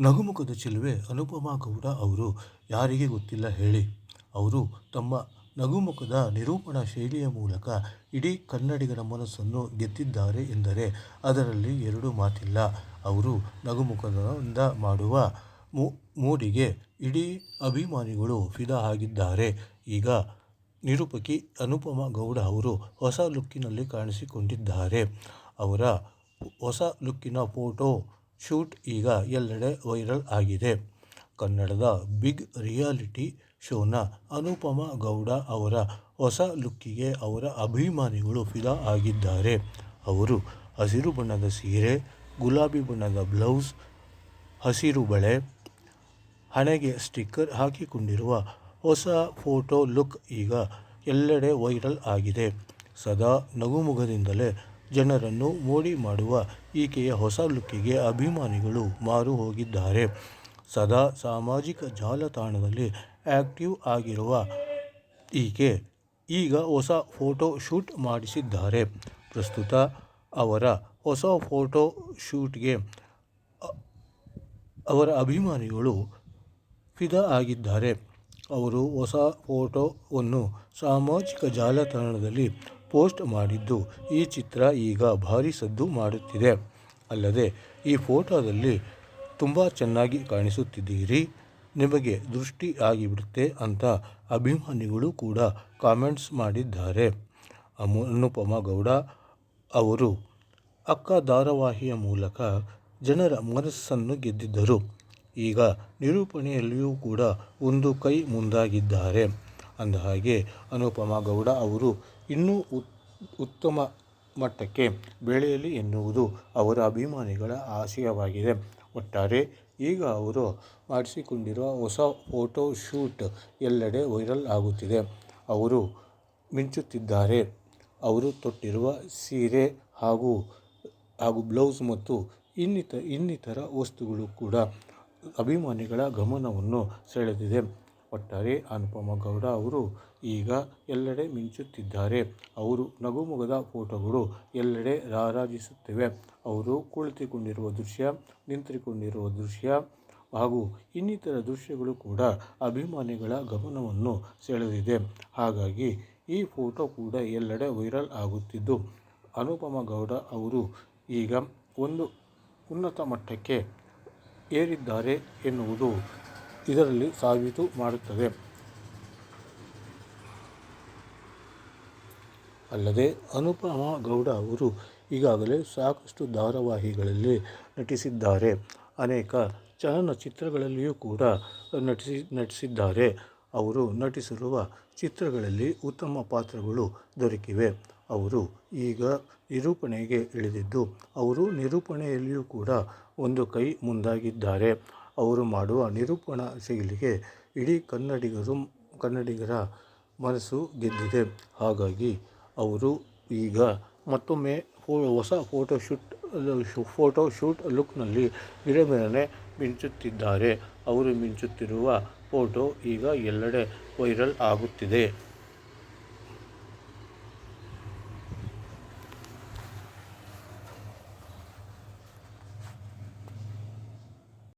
ನಗುಮುಖದ ಚೆಲುವೆ ಅನುಪಮಾ ಗೌಡ ಅವರು. ಯಾರಿಗೆ ಗೊತ್ತಿಲ್ಲ ಹೇಳಿ. ಅವರು ತಮ್ಮ ನಗುಮುಖದ ನಿರೂಪಣಾ ಶೈಲಿಯ ಮೂಲಕ ಇಡೀ ಕನ್ನಡಿಗರ ಮನಸ್ಸನ್ನು ಗೆದ್ದಿದ್ದಾರೆ ಎಂದರೆ ಅದರಲ್ಲಿ ಎರಡು ಮಾತಿಲ್ಲ. ಅವರು ನಗುಮುಖದಿಂದ ಮಾಡುವ ಮೂಡಿಗೆ ಇಡೀ ಅಭಿಮಾನಿಗಳು ಫಿದಾ ಆಗಿದ್ದಾರೆ. ಈಗ ನಿರೂಪಕಿ ಅನುಪಮಾ ಗೌಡ ಅವರು ಹೊಸ ಲುಕ್ಕಿನಲ್ಲಿ ಕಾಣಿಸಿಕೊಂಡಿದ್ದಾರೆ. ಅವರ ಹೊಸ ಲುಕ್ಕಿನ ಫೋಟೋ ಶೂಟ್ ಈಗ ಎಲ್ಲೆಡೆ ವೈರಲ್ ಆಗಿದೆ. ಕನ್ನಡದ ಬಿಗ್ ರಿಯಾಲಿಟಿ ಶೋನ ಅನುಪಮ ಗೌಡ ಅವರ ಹೊಸ ಲುಕ್ಕಿಗೆ ಅವರ ಅಭಿಮಾನಿಗಳು ಫಿದಾ ಆಗಿದ್ದಾರೆ. ಅವರು ಹಸಿರು ಬಣ್ಣದ ಸೀರೆ, ಗುಲಾಬಿ ಬಣ್ಣದ ಬ್ಲೌಸ್, ಹಸಿರು ಬಳೆ, ಹಣೆಗೆ ಸ್ಟಿಕ್ಕರ್ ಹಾಕಿಕೊಂಡಿರುವ ಹೊಸ ಫೋಟೋ ಲುಕ್ ಈಗ ಎಲ್ಲೆಡೆ ವೈರಲ್ ಆಗಿದೆ. ಸದಾ ನಗುಮುಖದಿಂದಲೇ ಜನರನ್ನು ಮೋಡಿ ಮಾಡುವ ಈಕೆಯ ಹೊಸ ಲುಕ್ಕಿಗೆ ಅಭಿಮಾನಿಗಳು ಮಾರು ಹೋಗಿದ್ದಾರೆ. ಸದಾ ಸಾಮಾಜಿಕ ಜಾಲತಾಣದಲ್ಲಿ ಆ್ಯಕ್ಟಿವ್ ಆಗಿರುವ ಈಕೆ ಈಗ ಹೊಸ ಫೋಟೋ ಶೂಟ್ ಮಾಡಿಸಿದ್ದಾರೆ. ಪ್ರಸ್ತುತ ಅವರ ಹೊಸ ಫೋಟೋ ಶೂಟ್ಗೆ ಅವರ ಅಭಿಮಾನಿಗಳು ಫಿದಾ ಆಗಿದ್ದಾರೆ. ಅವರು ಹೊಸ ಫೋಟೋವನ್ನು ಸಾಮಾಜಿಕ ಜಾಲತಾಣದಲ್ಲಿ ಪೋಸ್ಟ್ ಮಾಡಿದ್ದು. ಈ ಚಿತ್ರ ಈಗ ಭಾರಿ ಸದ್ದು ಮಾಡುತ್ತಿದೆ. ಅಲ್ಲದೆ, ಈ ಫೋಟೋದಲ್ಲಿ ತುಂಬ ಚೆನ್ನಾಗಿ ಕಾಣಿಸುತ್ತಿದ್ದೀರಿ. ನಿಮಗೆ ದೃಷ್ಟಿ ಆಗಿಬಿಡುತ್ತೆ ಅಂತ ಅಭಿಮಾನಿಗಳು ಕೂಡ ಕಾಮೆಂಟ್ಸ್ ಮಾಡಿದ್ದಾರೆ. ಅಮು ಅನುಪಮ ಗೌಡ ಅವರು ಅಕ್ಕ ಧಾರಾವಾಹಿಯ ಮೂಲಕ ಜನರ ಮನಸ್ಸನ್ನು ಗೆದ್ದಿದ್ದರು. ಈಗ ನಿರೂಪಣೆಯಲ್ಲಿಯೂ ಕೂಡ ಒಂದು ಕೈ ಮುಂದಾಗಿದ್ದಾರೆ. ಅಂದಹಾಗೆ ಅನುಪಮ ಗೌಡ ಅವರು ಇನ್ನೂ ಉತ್ತಮ ಮಟ್ಟಕ್ಕೆ ಬೆಳೆಯಲಿ ಎನ್ನುವುದು ಅವರ ಅಭಿಮಾನಿಗಳ ಆಶಯವಾಗಿದೆ. ಒಟ್ಟಾರೆ ಈಗ ಅವರು ಮಾಡಿಸಿಕೊಂಡಿರುವ ಹೊಸ ಫೋಟೋ ಶೂಟ್ ಎಲ್ಲೆಡೆ ವೈರಲ್ ಆಗುತ್ತಿದೆ. ಅವರು ಮಿಂಚುತ್ತಿದ್ದಾರೆ. ಅವರು ತೊಟ್ಟಿರುವ ಸೀರೆ ಹಾಗೂ ಹಾಗೂ ಬ್ಲೌಸ್ ಮತ್ತು ಇನ್ನಿತ, ಇನ್ನಿತರ ವಸ್ತುಗಳು ಕೂಡ ಅಭಿಮಾನಿಗಳ ಗಮನವನ್ನು ಸೆಳೆದಿದೆ. ಒಟ್ಟಾರೆ ಅನುಪಮ ಗೌಡ ಅವರು ಈಗ ಎಲ್ಲೆಡೆ ಮಿಂಚುತ್ತಿದ್ದಾರೆ. ಅವರು ನಗುಮುಗದ ಫೋಟೋಗಳು ಎಲ್ಲೆಡೆ ರಾರಾಜಿಸುತ್ತಿವೆ. ಅವರು ಕುಳಿತುಕೊಂಡಿರುವ ದೃಶ್ಯ, ನಿಂತುಕೊಂಡಿರುವ ದೃಶ್ಯ ಹಾಗೂ ಇನ್ನಿತರ ದೃಶ್ಯಗಳು ಕೂಡ ಅಭಿಮಾನಿಗಳ ಗಮನವನ್ನು ಸೆಳೆದಿದೆ. ಹಾಗಾಗಿ ಈ ಫೋಟೋ ಕೂಡ ಎಲ್ಲೆಡೆ ವೈರಲ್ ಆಗುತ್ತಿದ್ದು, ಅನುಪಮ ಗೌಡ ಅವರು ಈಗ ಒಂದು ಉನ್ನತ ಮಟ್ಟಕ್ಕೆ ಏರಿದ್ದಾರೆ ಎನ್ನುವುದು ಇದರಲ್ಲಿ ಸಾಬೀತು ಮಾಡುತ್ತದೆ. ಅಲ್ಲದೆ ಅನುಪಮ ಗೌಡ ಅವರು ಈಗಾಗಲೇ ಸಾಕಷ್ಟು ಧಾರಾವಾಹಿಗಳಲ್ಲಿ ನಟಿಸಿದ್ದಾರೆ. ಅನೇಕ ಚಲನಚಿತ್ರಗಳಲ್ಲಿಯೂ ಕೂಡ ನಟಿಸಿ, ನಟಿಸಿದ್ದಾರೆ. ಅವರು ನಟಿಸಿರುವ ಚಿತ್ರಗಳಲ್ಲಿ ಉತ್ತಮ ಪಾತ್ರಗಳು ದೊರಕಿವೆ. ಅವರು ಈಗ ನಿರೂಪಣೆಗೆ ಇಳಿದಿದ್ದು, ಅವರು ನಿರೂಪಣೆಯಲ್ಲಿಯೂ ಕೂಡ ಒಂದು ಕೈ ಮುಂದಾಗಿದ್ದಾರೆ. ಅವರು ಮಾಡುವ ನಿರೂಪಣ ಶೈಲಿಗೆ ಇಡೀ ಕನ್ನಡಿಗರು, ಕನ್ನಡಿಗರ ಮನಸ್ಸು ಗೆದ್ದಿದೆ. ಹಾಗಾಗಿ ಅವರು ಈಗ ಮತ್ತೊಮ್ಮೆ ಫೋ, ಹೊಸ ಫೋಟೋಶೂಟ್ ಫೋಟೋ ಶೂಟ್ ಲುಕ್ನಲ್ಲಿ ವಿರಮಿರನೆ ಮಿಂಚುತ್ತಿದ್ದಾರೆ. ಅವರು ಮಿಂಚುತ್ತಿರುವ ಫೋಟೋ ಈಗ ಎಲ್ಲೆಡೆ ವೈರಲ್ ಆಗುತ್ತಿದೆ.